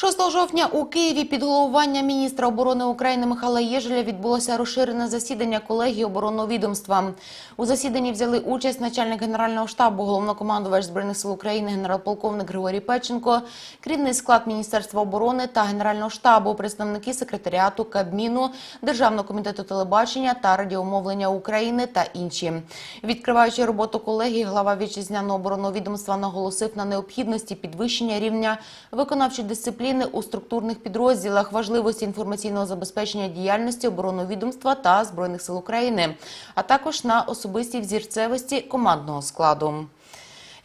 6 жовтня у Києві під головуванням міністра оборони України Михайла Єжеля відбулося розширене засідання колегії оборонного відомства. У засіданні взяли участь начальник генерального штабу, головнокомандувач збройних сил України, генерал-полковник Григорій Печенко, керівний склад міністерства оборони та генерального штабу, представники секретаріату Кабміну, Державного комітету телебачення та радіомовлення України та інші. Відкриваючи роботу колегії, глава вітчизняного оборонного відомства наголосив на необхідності підвищення рівня виконавчої дисципліни у структурних підрозділах, важливості інформаційного забезпечення діяльності оборонного відомства та збройних сил України, а також на особистій взірцевості командного складу.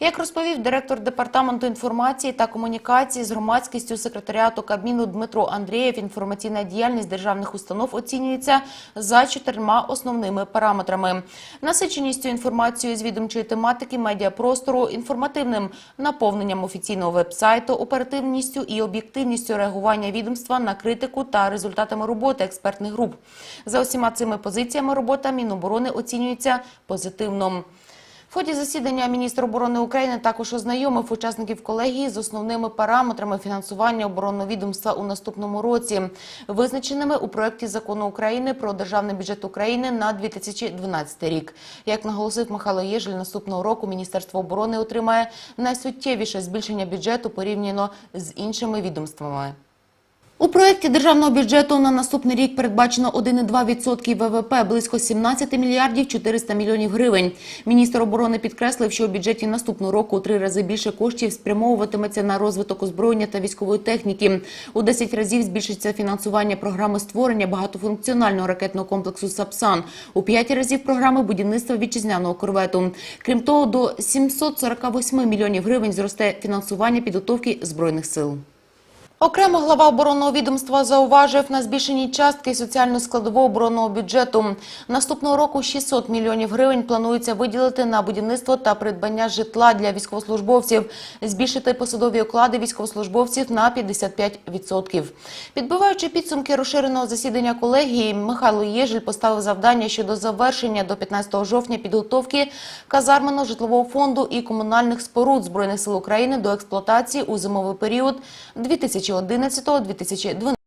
Як розповів директор департаменту інформації та комунікації з громадськістю секретаріату Кабміну Дмитро Андрієв, інформаційна діяльність державних установ оцінюється за чотирма основними параметрами: насиченістю інформацією з відомчої тематики, медіапростору, інформативним наповненням офіційного вебсайту, оперативністю і об'єктивністю реагування відомства на критику та результатами роботи експертних груп. За усіма цими позиціями робота Міноборони оцінюється позитивно. Ході засідання міністр оборони України також ознайомив учасників колегії з основними параметрами фінансування оборонного відомства у наступному році, визначеними у проєкті закону України про державний бюджет України на 2012 рік. Як наголосив Михайло Єжель, наступного року Міністерство оборони отримає найсуттєвіше збільшення бюджету порівняно з іншими відомствами. У проєкті державного бюджету на наступний рік передбачено 1,2% ВВП, близько 17 мільярдів 400 мільйонів гривень. Міністр оборони підкреслив, що у бюджеті наступного року у три рази більше коштів спрямовуватиметься на розвиток озброєння та військової техніки. У 10 разів збільшиться фінансування програми створення багатофункціонального ракетного комплексу «Сапсан». У 5 разів програми будівництва вітчизняного корвету. Крім того, до 748 мільйонів гривень зросте фінансування підготовки збройних сил. Окремо глава оборонного відомства зауважив на збільшенні частки соціальної складової оборонного бюджету. Наступного року 600 мільйонів гривень планується виділити на будівництво та придбання житла для військовослужбовців, збільшити посадові оклади військовослужбовців на 55%. Підбиваючи підсумки розширеного засідання колегії, Михайло Єжель поставив завдання щодо завершення до 15 жовтня підготовки казарменного житлового фонду і комунальних споруд Збройних сил України до експлуатації у зимовий період 2011-2012